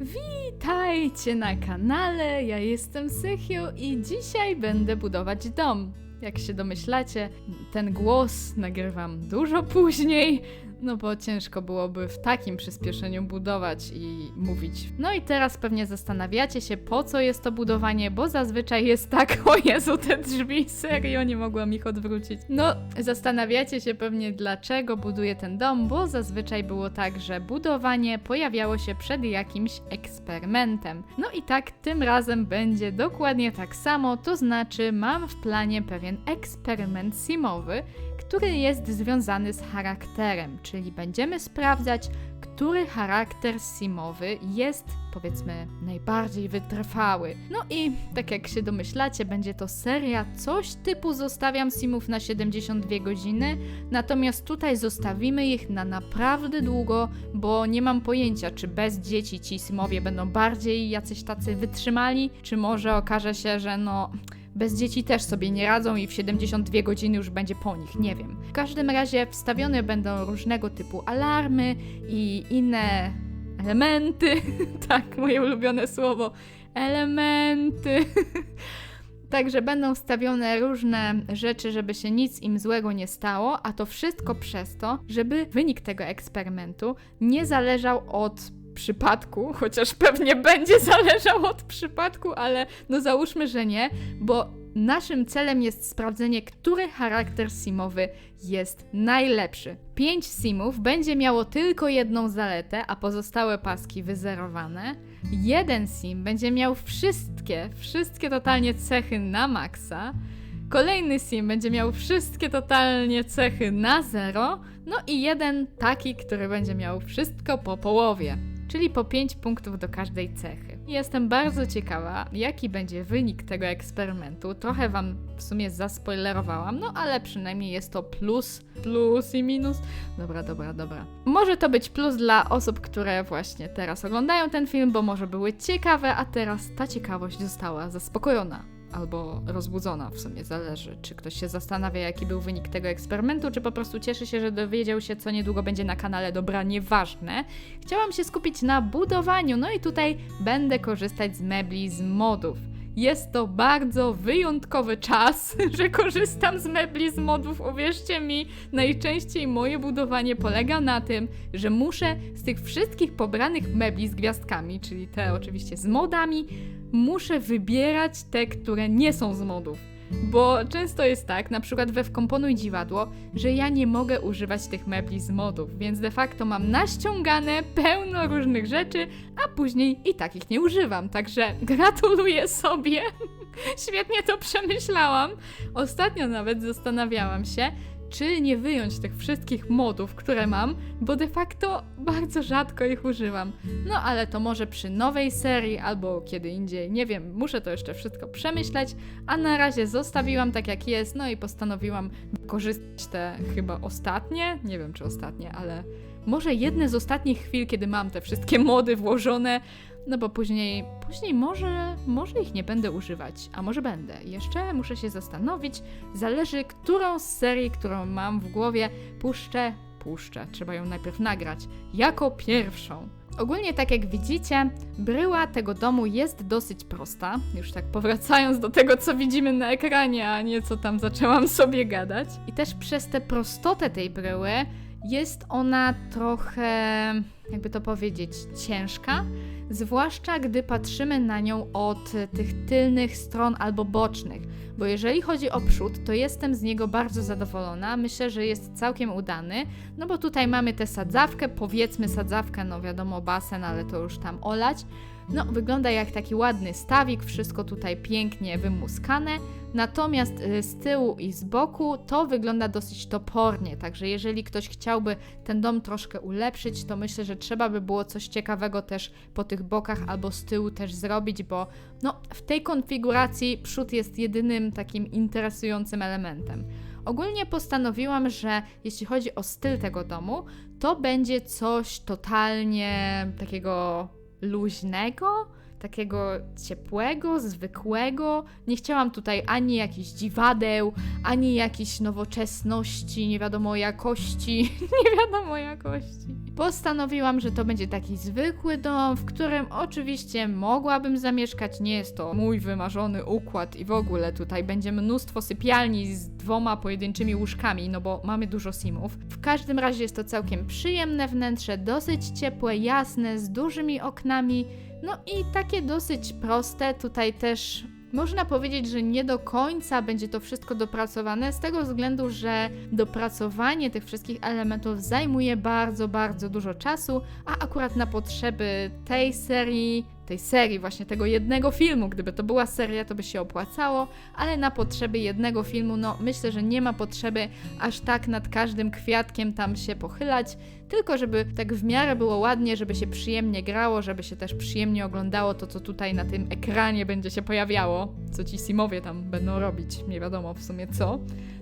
Witajcie na kanale, ja jestem Sychiu i dzisiaj będę budować dom. Jak się domyślacie, ten głos nagrywam dużo później, no bo ciężko byłoby w takim przyspieszeniu budować i mówić. No i teraz pewnie zastanawiacie się, po co jest to budowanie, bo zazwyczaj jest tak, o Jezu, te drzwi, serio, nie mogłam ich odwrócić. No, zastanawiacie się pewnie, dlaczego buduję ten dom, bo zazwyczaj było tak, że budowanie pojawiało się przed jakimś eksperymentem. No i tak tym razem będzie dokładnie tak samo, to znaczy mam w planie pewien eksperyment simowy, który jest związany z charakterem, czyli będziemy sprawdzać, który charakter simowy jest, powiedzmy, najbardziej wytrwały. No i tak jak się domyślacie, będzie to seria coś typu zostawiam simów na 72 godziny, natomiast tutaj zostawimy ich na naprawdę długo, bo nie mam pojęcia, czy bez dzieci ci simowie będą bardziej jacyś tacy wytrzymali, czy może okaże się, że no bez dzieci też sobie nie radzą i w 72 godziny już będzie po nich, nie wiem. W każdym razie wstawione będą różnego typu alarmy i inne elementy. tak, moje ulubione słowo. Elementy. Także będą wstawione różne rzeczy, żeby się nic im złego nie stało, a to wszystko przez to, żeby wynik tego eksperymentu nie zależał od przypadku, chociaż pewnie będzie zależał od przypadku, ale no załóżmy, że nie, bo naszym celem jest sprawdzenie, który charakter simowy jest najlepszy. Pięć simów będzie miało tylko jedną zaletę, a pozostałe paski wyzerowane. Jeden sim będzie miał wszystkie, wszystkie totalnie cechy na maksa. Kolejny sim będzie miał wszystkie totalnie cechy na zero. No i jeden taki, który będzie miał wszystko po połowie czyli po 5 punktów do każdej cechy. Jestem bardzo ciekawa, jaki będzie wynik tego eksperymentu. Trochę Wam w sumie zaspoilerowałam, no ale przynajmniej jest to plus, plus i minus. Dobra, dobra, dobra. Może to być plus dla osób, które właśnie teraz oglądają ten film, bo może były ciekawe, a teraz ta ciekawość została zaspokojona albo rozbudzona, w sumie zależy, czy ktoś się zastanawia, jaki był wynik tego eksperymentu, czy po prostu cieszy się, że dowiedział się, co niedługo będzie na kanale. Dobra, nieważne. Chciałam się skupić na budowaniu, no i tutaj będę korzystać z mebli, z modów. Jest to bardzo wyjątkowy czas, że korzystam z mebli, z modów. Uwierzcie mi, najczęściej moje budowanie polega na tym, że muszę z tych wszystkich pobranych mebli z gwiazdkami, czyli te oczywiście z modami, muszę wybierać te, które nie są z modów. Bo często jest tak, na przykład we Wkomponuj Dziwadło, że ja nie mogę używać tych mebli z modów, więc de facto mam naściągane pełno różnych rzeczy, a później i takich nie używam. Także gratuluję sobie. Świetnie to przemyślałam. Ostatnio nawet zastanawiałam się, czy nie wyjąć tych wszystkich modów, które mam, bo de facto bardzo rzadko ich używam. No ale to może przy nowej serii albo kiedy indziej, nie wiem, muszę to jeszcze wszystko przemyśleć, a na razie zostawiłam tak jak jest, no i postanowiłam korzystać te chyba ostatnie, nie wiem czy ostatnie, ale może jedne z ostatnich chwil, kiedy mam te wszystkie mody włożone, no bo później, później może, może ich nie będę używać, a może będę. Jeszcze muszę się zastanowić, zależy, którą z serii, którą mam w głowie, puszczę, puszczę, trzeba ją najpierw nagrać, jako pierwszą. Ogólnie, tak jak widzicie, bryła tego domu jest dosyć prosta. Już tak powracając do tego, co widzimy na ekranie, a nie co tam zaczęłam sobie gadać. I też przez tę prostotę tej bryły jest ona trochę, jakby to powiedzieć, ciężka, zwłaszcza gdy patrzymy na nią od tych tylnych stron albo bocznych, bo jeżeli chodzi o przód, to jestem z niego bardzo zadowolona. Myślę, że jest całkiem udany, no bo tutaj mamy tę sadzawkę, powiedzmy sadzawkę, no wiadomo basen, ale to już tam olać. No, wygląda jak taki ładny stawik, wszystko tutaj pięknie wymuskane. Natomiast y, z tyłu i z boku to wygląda dosyć topornie, także jeżeli ktoś chciałby ten dom troszkę ulepszyć, to myślę, że trzeba by było coś ciekawego też po tych bokach albo z tyłu też zrobić, bo no, w tej konfiguracji przód jest jedynym takim interesującym elementem. Ogólnie postanowiłam, że jeśli chodzi o styl tego domu, to będzie coś totalnie takiego luźnego, takiego ciepłego, zwykłego. Nie chciałam tutaj ani jakichś dziwadeł, ani jakichś nowoczesności, nie wiadomo jakości, nie wiadomo jakości. Postanowiłam, że to będzie taki zwykły dom, w którym oczywiście mogłabym zamieszkać. Nie jest to mój wymarzony układ i w ogóle tutaj będzie mnóstwo sypialni z dwoma pojedynczymi łóżkami, no bo mamy dużo simów. W każdym razie jest to całkiem przyjemne wnętrze, dosyć ciepłe, jasne, z dużymi oknami. No i takie dosyć proste. Tutaj też można powiedzieć, że nie do końca będzie to wszystko dopracowane, z tego względu, że dopracowanie tych wszystkich elementów zajmuje bardzo, bardzo dużo czasu, a akurat na potrzeby tej serii, tej serii, właśnie tego jednego filmu, gdyby to była seria, to by się opłacało, ale na potrzeby jednego filmu, no myślę, że nie ma potrzeby aż tak nad każdym kwiatkiem tam się pochylać, tylko żeby tak w miarę było ładnie, żeby się przyjemnie grało, żeby się też przyjemnie oglądało to, co tutaj na tym ekranie będzie się pojawiało, co ci simowie tam będą robić, nie wiadomo w sumie co.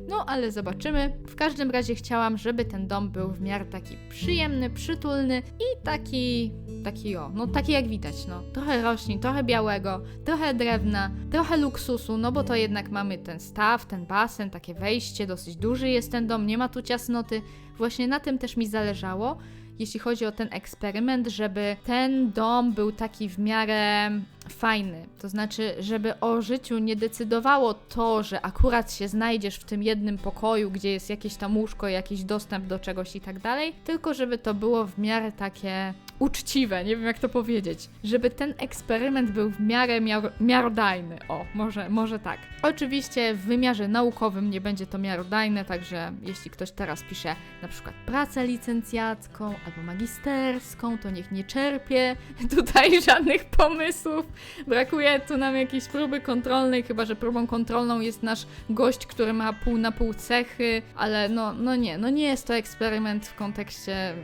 No, ale zobaczymy. W każdym razie chciałam, żeby ten dom był w miarę taki przyjemny, przytulny i taki, taki o, no taki jak widać, no. Trochę roślin, trochę białego, trochę drewna, trochę luksusu, no bo to jednak mamy ten staw, ten basen, takie wejście, dosyć duży jest ten dom, nie ma tu ciasnoty. Właśnie na tym też mi zależało, jeśli chodzi o ten eksperyment, żeby ten dom był taki w miarę fajny. To znaczy, żeby o życiu nie decydowało to, że akurat się znajdziesz w tym jednym pokoju, gdzie jest jakieś tam łóżko, jakiś dostęp do czegoś i tak dalej, tylko żeby to było w miarę takie uczciwe, nie wiem jak to powiedzieć, żeby ten eksperyment był w miarę miar miarodajny. O, może, może tak. Oczywiście w wymiarze naukowym nie będzie to miarodajne, także jeśli ktoś teraz pisze na przykład pracę licencjacką albo magisterską, to niech nie czerpie tutaj żadnych pomysłów. Brakuje tu nam jakiejś próby kontrolnej, chyba że próbą kontrolną jest nasz gość, który ma pół na pół cechy, ale no, no nie, no nie jest to eksperyment w kontekście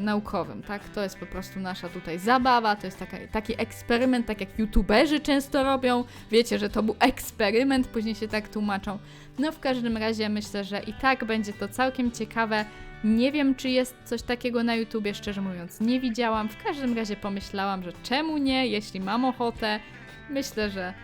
naukowym, tak? To jest po prostu nasza tutaj zabawa, to jest taka, taki eksperyment, tak jak youtuberzy często robią. Wiecie, że to był eksperyment, później się tak tłumaczą. No w każdym razie myślę, że i tak będzie to całkiem ciekawe. Nie wiem, czy jest coś takiego na YouTubie, szczerze mówiąc, nie widziałam. W każdym razie pomyślałam, że czemu nie, jeśli mam ochotę. Myślę, że.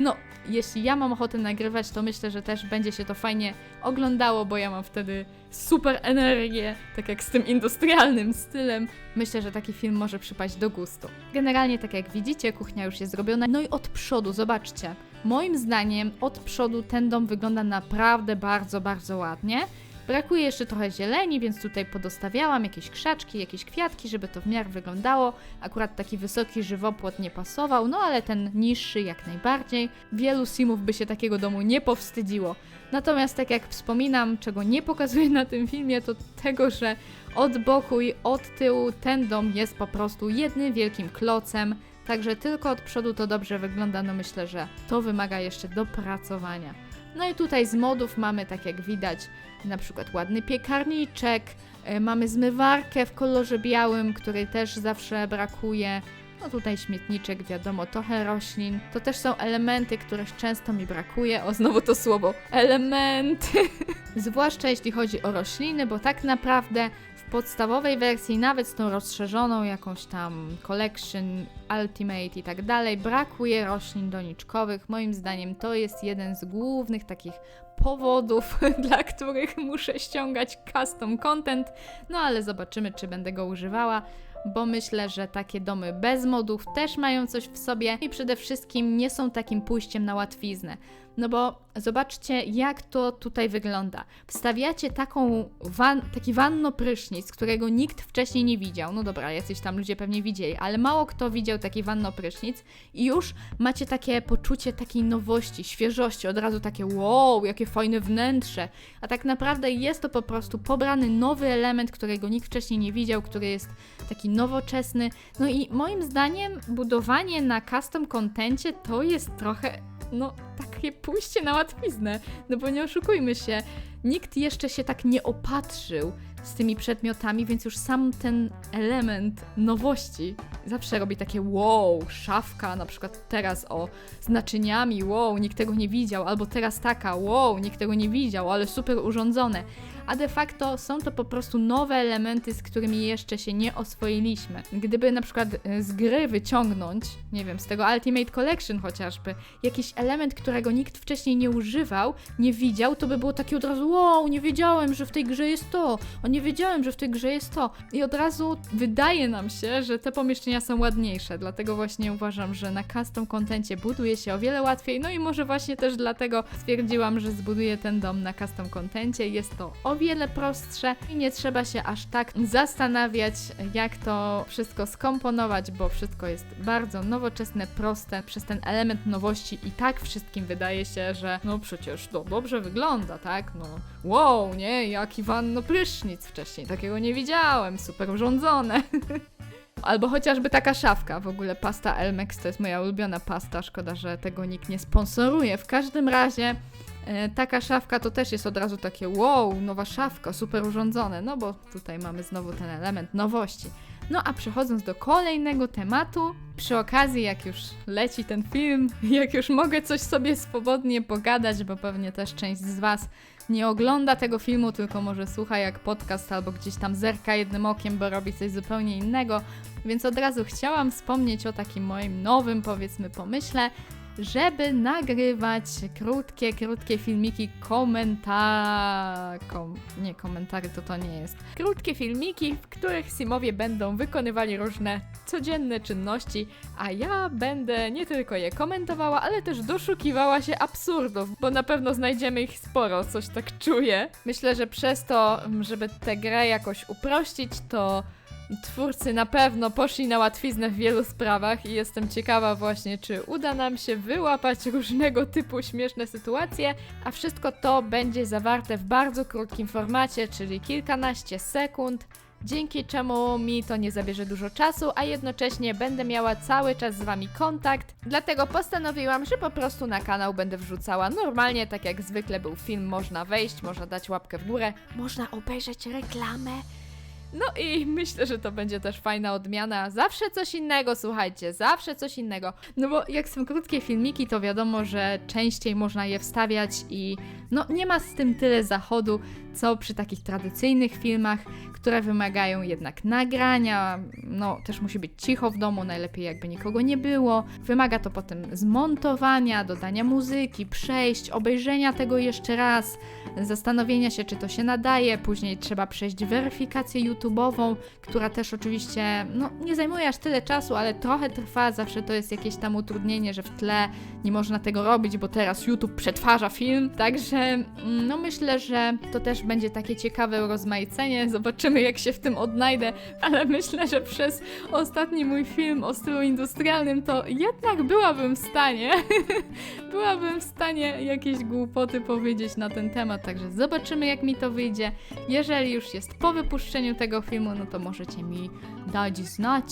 No, jeśli ja mam ochotę nagrywać, to myślę, że też będzie się to fajnie oglądało, bo ja mam wtedy super energię, tak jak z tym industrialnym stylem. Myślę, że taki film może przypaść do gustu. Generalnie, tak jak widzicie, kuchnia już jest zrobiona. No i od przodu, zobaczcie. Moim zdaniem od przodu ten dom wygląda naprawdę bardzo, bardzo ładnie. Brakuje jeszcze trochę zieleni, więc tutaj podostawiałam jakieś krzaczki, jakieś kwiatki, żeby to w miarę wyglądało. Akurat taki wysoki żywopłot nie pasował, no ale ten niższy jak najbardziej. Wielu simów by się takiego domu nie powstydziło. Natomiast tak jak wspominam, czego nie pokazuję na tym filmie, to tego, że od boku i od tyłu ten dom jest po prostu jednym wielkim klocem. Także tylko od przodu to dobrze wygląda, no myślę, że to wymaga jeszcze dopracowania. No i tutaj z modów mamy, tak jak widać, na przykład ładny piekarniczek, e, mamy zmywarkę w kolorze białym, której też zawsze brakuje. No tutaj śmietniczek, wiadomo, trochę roślin. To też są elementy, których często mi brakuje. O, znowu to słowo. Elementy. Zwłaszcza jeśli chodzi o rośliny, bo tak naprawdę w podstawowej wersji, nawet z tą rozszerzoną jakąś tam collection, ultimate i tak dalej, brakuje roślin doniczkowych. Moim zdaniem to jest jeden z głównych takich powodów, dla których muszę ściągać custom content. No ale zobaczymy, czy będę go używała bo myślę, że takie domy bez modów też mają coś w sobie i przede wszystkim nie są takim pójściem na łatwiznę. No bo zobaczcie, jak to tutaj wygląda. Wstawiacie taką wan taki wanno prysznic, którego nikt wcześniej nie widział. No dobra, jacyś tam ludzie pewnie widzieli, ale mało kto widział taki wanno prysznic i już macie takie poczucie takiej nowości, świeżości, od razu takie wow, jakie fajne wnętrze. A tak naprawdę jest to po prostu pobrany nowy element, którego nikt wcześniej nie widział, który jest taki nowoczesny. No i moim zdaniem budowanie na custom contencie to jest trochę no takie pójście na łatwiznę, no bo nie oszukujmy się, nikt jeszcze się tak nie opatrzył z tymi przedmiotami, więc już sam ten element nowości zawsze robi takie wow, szafka na przykład teraz o z naczyniami, wow, nikt tego nie widział, albo teraz taka, wow, nikt tego nie widział, ale super urządzone. A de facto są to po prostu nowe elementy, z którymi jeszcze się nie oswoiliśmy. Gdyby na przykład e, z gry wyciągnąć, nie wiem, z tego Ultimate Collection chociażby, jakiś element, którego nikt wcześniej nie używał, nie widział, to by było takie od razu, wow, nie wiedziałem, że w tej grze jest to, o nie wiedziałem, że w tej grze jest to. I od razu wydaje nam się, że te pomieszczenia są ładniejsze, dlatego właśnie uważam, że na custom contencie buduje się o wiele łatwiej, no i może właśnie też dlatego stwierdziłam, że zbuduję ten dom na custom contencie. Jest to o wiele prostsze i nie trzeba się aż tak zastanawiać, jak to wszystko skomponować, bo wszystko jest bardzo nowoczesne, proste. Przez ten element nowości i tak wszystkim wydaje się, że no przecież to dobrze wygląda, tak? No wow, nie? Jaki wanno prysznic wcześniej, takiego nie widziałem, super urządzone. Albo chociażby taka szafka, w ogóle pasta Elmex to jest moja ulubiona pasta, szkoda, że tego nikt nie sponsoruje. W każdym razie taka szafka to też jest od razu takie wow, nowa szafka, super urządzone, no bo tutaj mamy znowu ten element nowości. No a przechodząc do kolejnego tematu, przy okazji jak już leci ten film, jak już mogę coś sobie swobodnie pogadać, bo pewnie też część z Was nie ogląda tego filmu, tylko może słucha jak podcast albo gdzieś tam zerka jednym okiem, bo robi coś zupełnie innego. Więc od razu chciałam wspomnieć o takim moim nowym, powiedzmy, pomyśle, żeby nagrywać krótkie, krótkie filmiki komentar... Kom... Nie, komentary to to nie jest. Krótkie filmiki, w których Simowie będą wykonywali różne codzienne czynności, a ja będę nie tylko je komentowała, ale też doszukiwała się absurdów, bo na pewno znajdziemy ich sporo, coś tak czuję. Myślę, że przez to, żeby tę grę jakoś uprościć, to Twórcy na pewno poszli na łatwiznę w wielu sprawach i jestem ciekawa właśnie, czy uda nam się wyłapać różnego typu śmieszne sytuacje, a wszystko to będzie zawarte w bardzo krótkim formacie, czyli kilkanaście sekund, dzięki czemu mi to nie zabierze dużo czasu, a jednocześnie będę miała cały czas z Wami kontakt. Dlatego postanowiłam, że po prostu na kanał będę wrzucała normalnie, tak jak zwykle był film, można wejść, można dać łapkę w górę, można obejrzeć reklamę. No i myślę, że to będzie też fajna odmiana. Zawsze coś innego, słuchajcie, zawsze coś innego. No bo jak są krótkie filmiki, to wiadomo, że częściej można je wstawiać i no nie ma z tym tyle zachodu, co przy takich tradycyjnych filmach, które wymagają jednak nagrania, no też musi być cicho w domu, najlepiej jakby nikogo nie było. Wymaga to potem zmontowania, dodania muzyki, przejść, obejrzenia tego jeszcze raz, zastanowienia się, czy to się nadaje, później trzeba przejść weryfikację YouTube'ową, która też oczywiście, no nie zajmuje aż tyle czasu, ale trochę trwa, zawsze to jest jakieś tam utrudnienie, że w tle nie można tego robić, bo teraz YouTube przetwarza film, także mm, no myślę, że to też będzie takie ciekawe urozmaicenie, zobaczymy jak się w tym odnajdę, ale myślę, że przez ostatni mój film o stylu industrialnym to jednak byłabym w stanie, byłabym w stanie jakieś głupoty powiedzieć na ten temat, także zobaczymy jak mi to wyjdzie. Jeżeli już jest po wypuszczeniu tego filmu, no to możecie mi dać znać,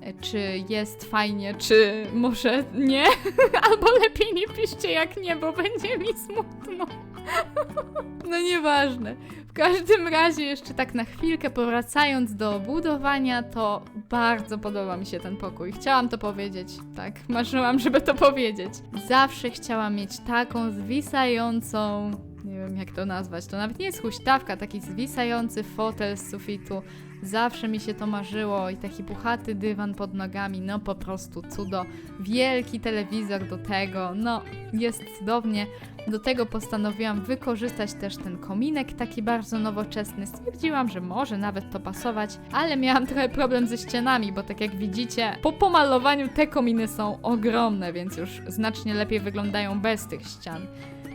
e, czy jest fajnie, czy może nie, albo lepiej nie piszcie jak nie, bo będzie mi smutno. No nieważne. W każdym razie, jeszcze tak na chwilkę powracając do budowania, to bardzo podoba mi się ten pokój. Chciałam to powiedzieć, tak, marzyłam, żeby to powiedzieć. Zawsze chciałam mieć taką zwisającą, nie wiem jak to nazwać, to nawet nie jest huśtawka, taki zwisający fotel z sufitu. Zawsze mi się to marzyło i taki puchaty dywan pod nogami, no po prostu cudo. Wielki telewizor do tego, no jest cudownie. Do tego postanowiłam wykorzystać też ten kominek taki bardzo nowoczesny. Stwierdziłam, że może nawet to pasować, ale miałam trochę problem ze ścianami, bo tak jak widzicie, po pomalowaniu te kominy są ogromne, więc już znacznie lepiej wyglądają bez tych ścian.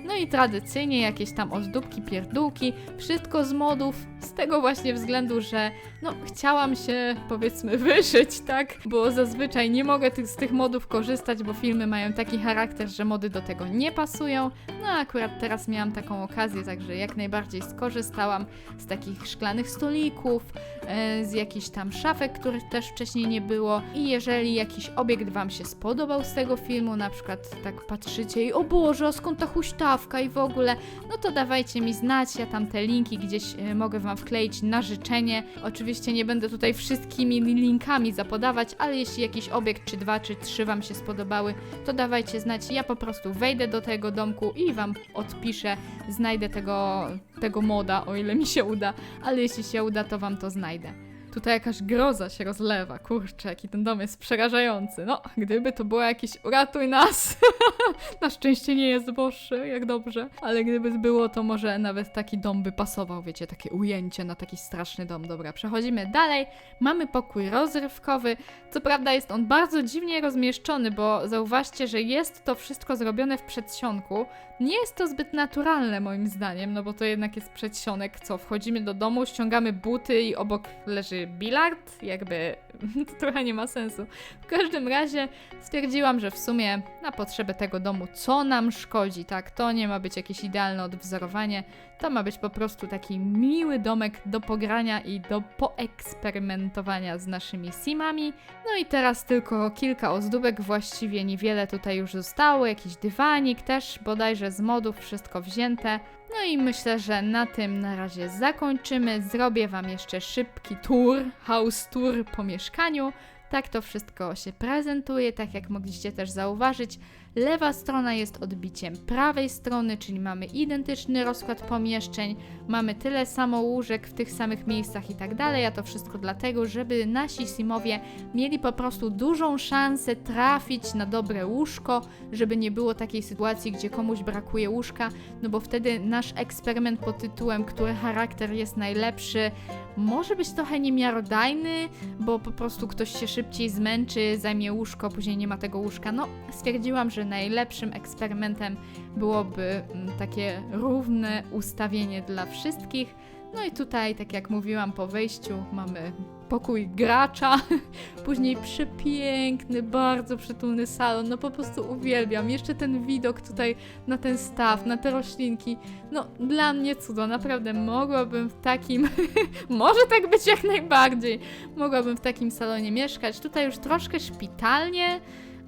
No i tradycyjnie jakieś tam ozdóbki, pierdółki, wszystko z modów, z tego właśnie względu, że no chciałam się powiedzmy wyszyć, tak? Bo zazwyczaj nie mogę tych, z tych modów korzystać, bo filmy mają taki charakter, że mody do tego nie pasują. No a akurat teraz miałam taką okazję, także jak najbardziej skorzystałam z takich szklanych stolików, e, z jakichś tam szafek, których też wcześniej nie było. I jeżeli jakiś obiekt Wam się spodobał z tego filmu, na przykład tak patrzycie i o Boże, a skąd ta huśtawka? I w ogóle, no to dawajcie mi znać, ja tam te linki gdzieś e, mogę wam wkleić na życzenie. Oczywiście nie będę tutaj wszystkimi linkami zapodawać, ale jeśli jakiś obiekt czy dwa czy trzy wam się spodobały, to dawajcie znać. Ja po prostu wejdę do tego domku i wam odpiszę, znajdę tego, tego moda, o ile mi się uda, ale jeśli się uda, to wam to znajdę. Tutaj jakaś groza się rozlewa. Kurczę, jaki ten dom jest przerażający. No, gdyby to było jakieś uratuj nas. Na szczęście nie jest boższy, jak dobrze. Ale gdyby było, to może nawet taki dom by pasował, wiecie, takie ujęcie na taki straszny dom. Dobra, przechodzimy dalej. Mamy pokój rozrywkowy. Co prawda jest on bardzo dziwnie rozmieszczony, bo zauważcie, że jest to wszystko zrobione w przedsionku. Nie jest to zbyt naturalne moim zdaniem, no bo to jednak jest przedsionek, co wchodzimy do domu, ściągamy buty i obok leży bilard, jakby to trochę nie ma sensu. W każdym razie stwierdziłam, że w sumie na potrzeby tego domu, co nam szkodzi, tak? To nie ma być jakieś idealne odwzorowanie, to ma być po prostu taki miły domek do pogrania i do poeksperymentowania z naszymi simami. No i teraz tylko kilka ozdóbek, właściwie niewiele tutaj już zostało, jakiś dywanik też bodajże z modów, wszystko wzięte. No i myślę, że na tym na razie zakończymy. Zrobię Wam jeszcze szybki tour, house tour po mieszkaniu. Tak to wszystko się prezentuje, tak jak mogliście też zauważyć. Lewa strona jest odbiciem prawej strony, czyli mamy identyczny rozkład pomieszczeń, mamy tyle samo łóżek w tych samych miejscach i tak dalej, a to wszystko dlatego, żeby nasi simowie mieli po prostu dużą szansę trafić na dobre łóżko, żeby nie było takiej sytuacji, gdzie komuś brakuje łóżka, no bo wtedy nasz eksperyment pod tytułem, który charakter jest najlepszy, może być trochę niemiarodajny, bo po prostu ktoś się szybciej zmęczy, zajmie łóżko, później nie ma tego łóżka. No, stwierdziłam, że najlepszym eksperymentem byłoby mm, takie równe ustawienie dla wszystkich. No i tutaj, tak jak mówiłam po wejściu, mamy pokój gracza, później przepiękny, bardzo przytulny salon, no po prostu uwielbiam. Jeszcze ten widok tutaj na ten staw, na te roślinki, no dla mnie cudo, naprawdę mogłabym w takim, może tak być jak najbardziej, mogłabym w takim salonie mieszkać. Tutaj już troszkę szpitalnie,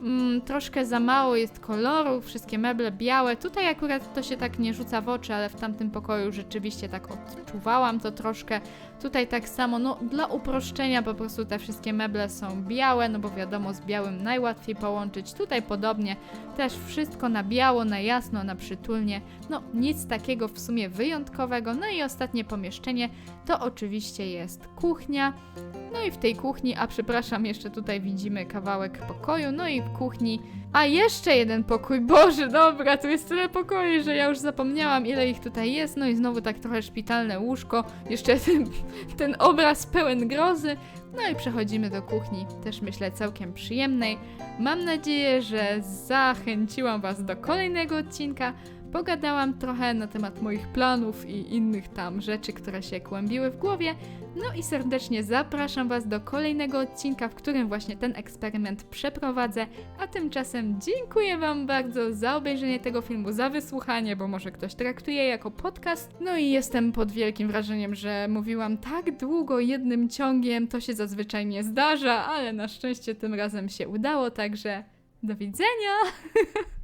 Mm, troszkę za mało jest koloru, wszystkie meble białe. Tutaj akurat to się tak nie rzuca w oczy, ale w tamtym pokoju rzeczywiście tak odczuwałam to troszkę. Tutaj tak samo, no dla uproszczenia po prostu te wszystkie meble są białe, no bo wiadomo z białym najłatwiej połączyć. Tutaj podobnie też wszystko na biało, na jasno, na przytulnie. No nic takiego w sumie wyjątkowego. No i ostatnie pomieszczenie to oczywiście jest kuchnia. No i w tej kuchni, a przepraszam, jeszcze tutaj widzimy kawałek pokoju, no i w kuchni. A jeszcze jeden pokój, Boże, dobra, tu jest tyle pokoi, że ja już zapomniałam ile ich tutaj jest, no i znowu tak trochę szpitalne łóżko, jeszcze ten, ten obraz pełen grozy. No i przechodzimy do kuchni, też myślę całkiem przyjemnej. Mam nadzieję, że zachęciłam Was do kolejnego odcinka. Pogadałam trochę na temat moich planów i innych tam rzeczy, które się kłębiły w głowie. No i serdecznie zapraszam Was do kolejnego odcinka, w którym właśnie ten eksperyment przeprowadzę. A tymczasem dziękuję Wam bardzo za obejrzenie tego filmu, za wysłuchanie, bo może ktoś traktuje jako podcast. No i jestem pod wielkim wrażeniem, że mówiłam tak długo jednym ciągiem, to się zazwyczaj nie zdarza, ale na szczęście tym razem się udało, także do widzenia!